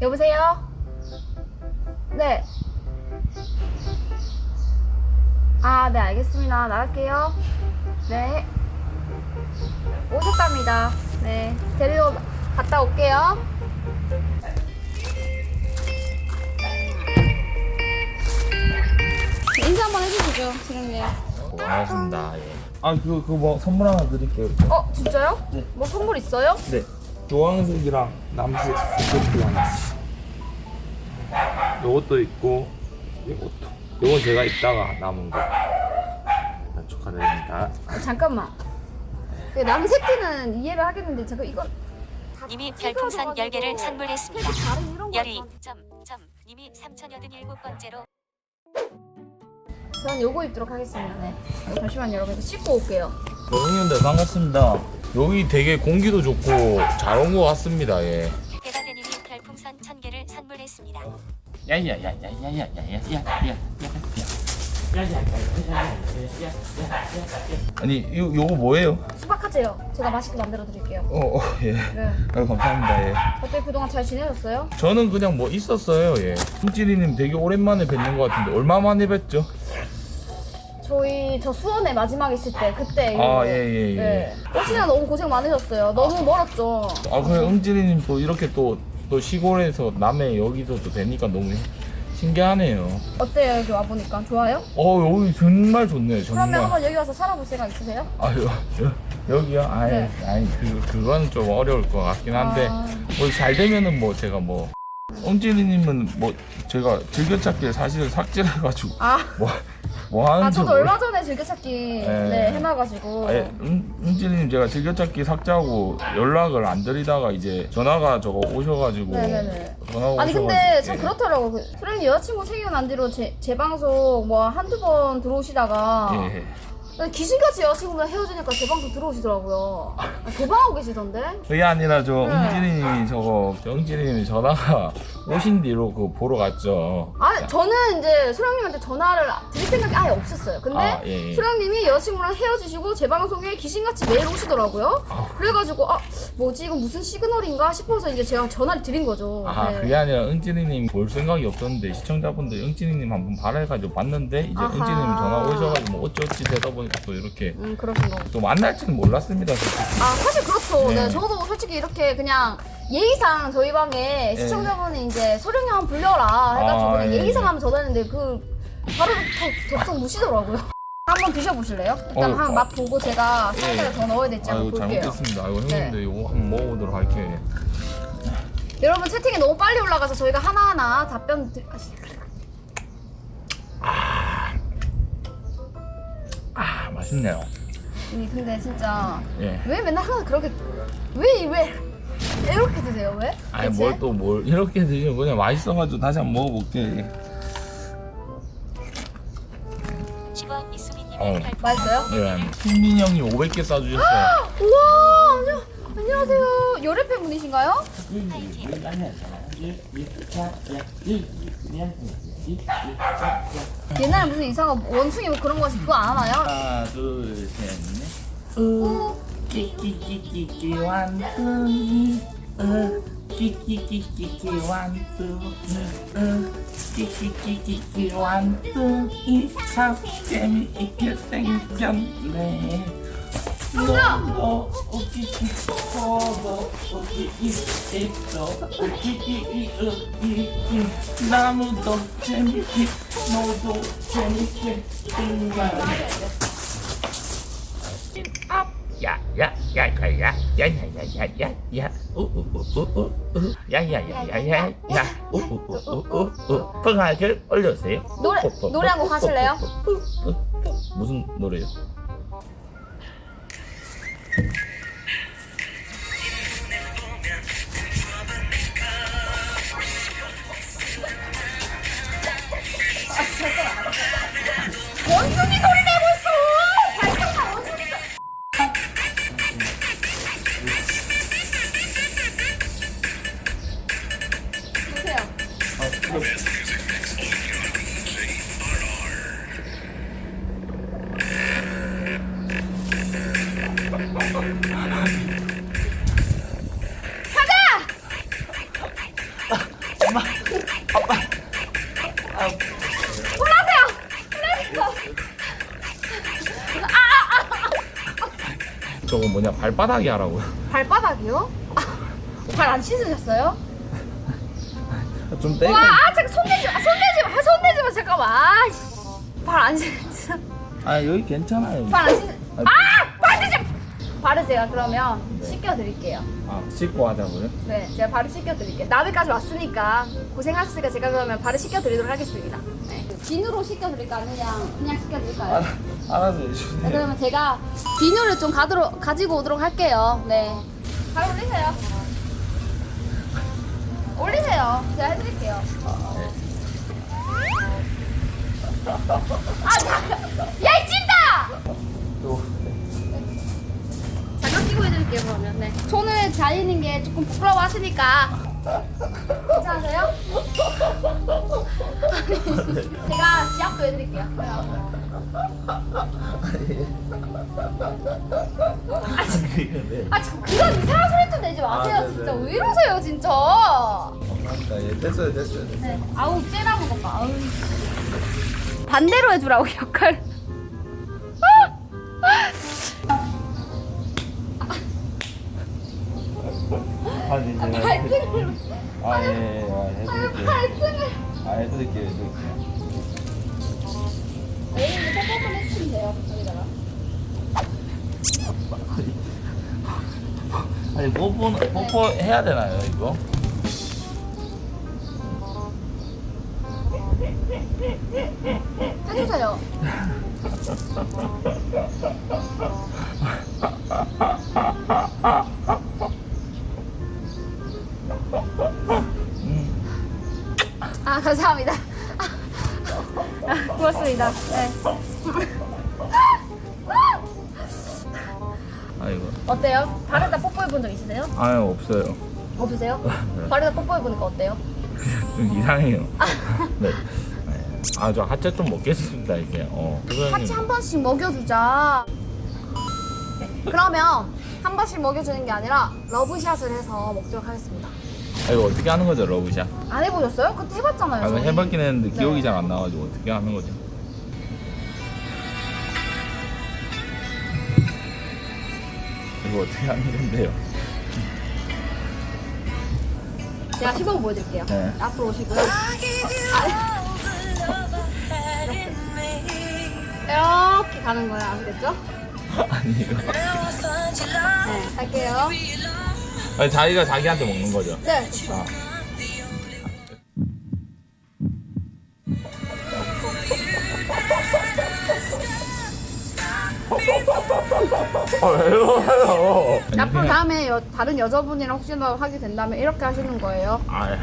여보세요? 네. 아, 네, 알겠습니다. 나갈게요. 네. 오셨답니다. 네. 데리러 갔다 올게요. 인사 한번 해주시죠, 지금님. 고맙습니다. 예. 아, 그거, 그거 뭐 선물 하나 드릴게요. 어, 진짜요? 네. 뭐 선물 있어요? 네. 주황색이랑 남색 이것도 하나. 요것도 있고, 요것도. 요건 제가 이따가 남은 거. 일단 축하드립니다. 아, 잠깐만. 그 남새끼는 이해를 하겠는데, 제가 이건. 다 님이 별풍선 10개를 선물했습니다. 다른 이런 거 열이 전- 점, 점, 님이 3087번째로 전 요거 입도록 하겠습니다. 네. 어, 잠시만요, 여러분. 이거 씻고 올게요. 어, 형님들 반갑습니다. 여기 되게 공기도 좋고 잘 온 것 같습니다. 예. 대다대님이 별풍선 1000개를 선물했습니다. 아니 요 요거 뭐예요? 수박하세요. 제가 맛있게 만들어 드릴게요. 어, 어 예. 네. 아유, 감사합니다. 예. 어때 그동안 잘 지내셨어요? 저는 그냥 뭐 있었어요. 예. 숨찌리님 되게 오랜만에 뵙는 것 같은데 얼마 만에 뵙죠? 저희 저 수원에 마지막 있을 때 그때 아, 이후로. 예, 예, 예. 네. 혹시나 너무 고생 많으셨어요. 너무 멀었죠. 아 그래 응찌리님 또 이렇게 또 또 시골에서 남해 여기서 또 되니까 너무 신기하네요. 어때요 여기 와 보니까 좋아요? 어 여기 정말 좋네요. 정말. 그러면 한번 여기 와서 살아볼 생각 있으세요? 아 여, 여, 여기요? 아니 네. 아니 그 그건 좀 어려울 것 같긴 한데 아. 뭐 잘 되면은 뭐 제가 뭐 응찌리님은 뭐 제가 즐겨찾기를 사실 삭제해가지고 아, 뭐 아 저도 모르- 얼마 전에 즐겨찾기 네, 해놔가지고. 아예 응찌리님 제가 즐겨찾기 삭제하고 연락을 안 드리다가 이제 전화가 저거 오셔가지고 네네네. 전화가 아니 근데 오셔가지고, 참 예. 그렇더라고. 그 소련이 여자친구 생겨 난 뒤로 제, 제 방송 뭐 한두 번 들어오시다가 예. 귀신같이 여자친구랑 헤어지니까 제 방송 들어오시더라고요. 아, 개방하고 계시던데? 그게 아니라 저 네. 응찌리님이 저거 응찌리님이 전화가 오신 뒤로 그 보러 갔죠. 아 저는 이제 소령님한테 전화를 드릴 생각이 아예 없었어요. 근데 아, 예, 예. 소령님이 여자친구랑 헤어지시고 제 방송에 귀신같이 매일 오시더라고요. 아. 그래가지고 아 뭐지 이거 무슨 시그널인가 싶어서 이제 제가 전화를 드린 거죠. 아 네. 그게 아니라 응찌리님 볼 생각이 없었는데 시청자분들 응찌리님 한번 발해가지고 봤는데 이제 아하. 응찌리님 전화 오셔가지고 뭐 어찌어찌 되다 보니까 또 이렇게 음 그러신 거. 또 만날지는 몰랐습니다. 솔직히. 아 사실 그렇죠. 네. 네. 저도 솔직히 이렇게 그냥 예의상 저희 방에 네. 시청자분이 이제 소령이 한번 불려라 해가지고 아, 그냥 예. 예의상 하면 전화했는데 그 바로 더 덥석 무시더라고요. 한번 드셔보실래요? 일단 어, 한 맛 보고 제가 예. 살짝을 더 넣어야 될지 한번 아이고 볼게요. 잘못했습니다. 아이고 네. 형님들 이거 한번 먹어보도록 할게요. 여러분 채팅이 너무 빨리 올라가서 저희가 하나하나 답변 드... 아, 아 맛있네요. 이 근데 진짜 예. 왜 맨날 항상 그렇게 왜 왜 이렇게 드세요 왜? 아니? 뭘 또 뭘 이렇게 드시면 그냥 맛있어가지고 다시 한번 먹어볼게. 10원 이수민님이 어. 맛있어요? 예. 승민이 형이 500개 싸주셨어요. 우와 안녕 안녕하세요 요래팬 분이신가요? 옛날에 무슨 이상한 원숭이 뭐 그런 거 그거 안 하나요? 하나 둘 셋 넷. 우 끼끼끼끼끼 완둥이 어 끼끼끼끼끼 완둥이 어 끼끼끼끼끼 완둥이 참 재미있게 생겼네 너도 웃기기 저도 웃기기 있어 웃기기 웃기기 나무도 재밌게 너도 재밌게 정말 야야야야 야야야야야야 우우우우우 야야야야야야 우우우우우 평하게 올려주세요 노래 노래 한 곡 하실래요? 무슨 노래요? 엄마 아빠 아, 저거 뭐냐 발바닥이 하라고요 발바닥이요? 발 안 씻으셨어요? 좀 떼고 와, 아, 잠깐 손 대지 마, 손 대지 마, 손 대지 마, 잠깐만. 아, 씨. 발안 씻, 아 여기 괜찮아요 발안 씻. 아, 발 대지 마. 제가 그러면 씻겨드릴게요. 아 씻고 하자고요? 네, 제가 발을 씻겨드릴게요. 나비까지 왔으니까 고생하셨으니까 제가 그러면 발을 씻겨드리도록 하겠습니다. 네. 비누로 씻겨드릴까요? 그냥 그냥 씻겨드릴까요? 알아, 알아서 네, 해주세요 그러면 제가 비누를 좀 가도록, 가지고 오도록 할게요. 네. 발 올리세요. 올리세요. 제가 해드릴게요. 아, 잠깐. 야, 이 찐다! 또 잠깐 끼고 해드릴게요, 그러면. 네. 손을 다리는 게 조금 부끄러워 하시니까. 괜찮으세요? 아니, 제가 지압도 해드릴게요. 아, 저 그런 이상한 소리 좀 내지 마세요, 아, 네네. 진짜. 왜 이러세요, 진짜. 감사합니다 예 됐어요 됐어요 됐어요 네. 아우, 것 봐. 아우. 반대로 해주라고, 역할. 아니 제가 발등을. 아예 아, 아유, 해드릴게요 발등을. 아 해드릴게요 해드릴게요 뽀뽀 해주시면 돼요, 여기다가. 아니 뽀뽀 뽀뽀 해야 되나요 이거? 해주세요. 감사합니다. 아, 고맙습니다. 네. 아이고 어때요? 발에다 뽀뽀해 본 적 있으세요? 아유 없어요 없으세요? 발에다 뽀뽀해 보니까 어때요? 좀 이상해요 네. 네. 아 저 하체 좀 먹겠습니다 이제 어 같이 한 번씩 먹여주자. 그러면 한 번씩 먹여주는 게 아니라 러브샷을 해서 먹도록 하겠습니다. 아, 이거 어떻게 하는 거죠 러브샷? 안 해보셨어요? 그때 해봤잖아요. 아, 저희. 해봤긴 했는데 네. 기억이 잘 안 나가지고 어떻게 하는 거죠? 이거 어떻게 하는 건데요? 제가 시범 보여드릴게요. 네. 앞으로 오시고요. 아, 이렇게 가는 거예요. 아시겠죠? 아니 이거 네, 갈게요. 아니 자기가 자기한테 먹는 거죠? 네. 아. 아, 왜 이러세요? 앞으로 다음에 여, 다른 여자분이랑 혹시나 하게 된다면 이렇게 하시는 거예요. 아,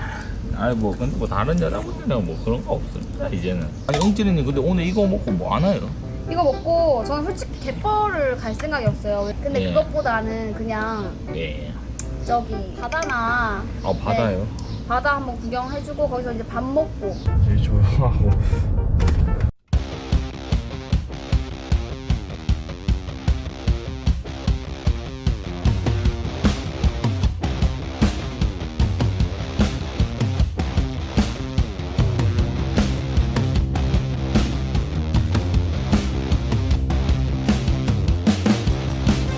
아니 뭐 근데 뭐 다른 여자분들이랑 뭐 그런 거 없습니다 이제는. 아니 영진이님 근데 오늘 이거 먹고 뭐 하나요? 이거 먹고 저는 솔직히 갯벌을 갈 생각이 없어요. 근데 예. 그것보다는 그냥 예. 저기 바다나. 아 바다요? 바다 한번 구경해주고 거기서 이제 밥 먹고. 제일 조용하고